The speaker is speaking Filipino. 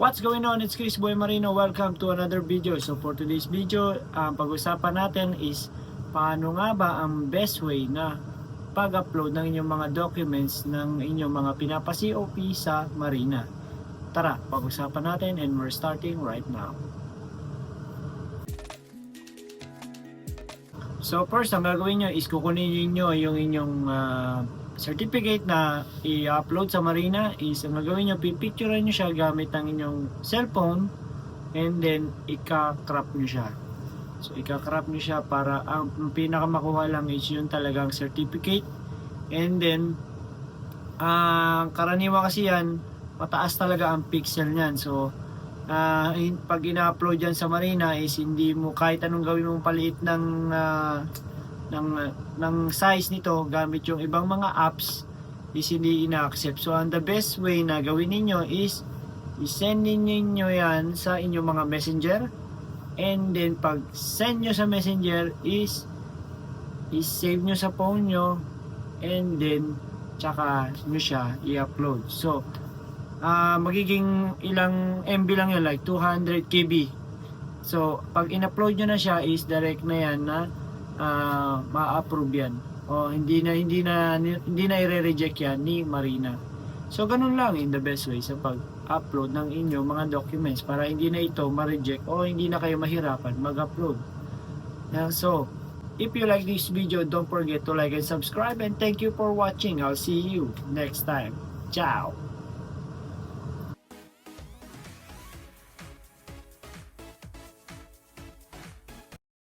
What's going on? It's Chris Boy Marino. Welcome to another video. So for today's video, ang pag-usapan natin is paano nga ba ang best way na pag-upload ng inyong mga documents ng inyong mga pinapa-COP sa Marina. Tara, pag-usapan natin and we're starting right now. So first, ang gagawin nyo is kukunin nyo yung inyong ah, certificate na i-upload sa Marina is ang gagawin nyo, pipicturean nyo siya gamit ng inyong cellphone and then ika-crop nyo siya. So ika-crop nyo siya para ang, ang pinakamakuha lang is yung talagang certificate and then ang karaniwan kasi yan mataas talaga ang pixel niyan. So ah, in- pag ina-upload yan sa Marina is hindi mo kahit anong gawin mong paliit ng ah, ng ng size nito gamit yung ibang mga apps is hindi ina-accept. So ang the best way na gawin ninyo is i-send ninyo yan sa inyong mga messenger and then pag send nyo sa messenger is i-save nyo sa phone nyo and then tsaka nyo siya i-upload. So ah magiging ilang MB lang yun like 200 KB. So pag in-upload nyo na siya is direct na yan na ah, ma-approve yan. O hindi na hindi na hindi na i-reject yan ni Marina. So ganun lang in the best way sa pag-upload ng inyong mga documents para hindi na ito ma-reject o hindi na kayo mahirapan mag-upload. Now, so if you like this video, don't forget to like and subscribe and thank you for watching. I'll see you next time. Ciao.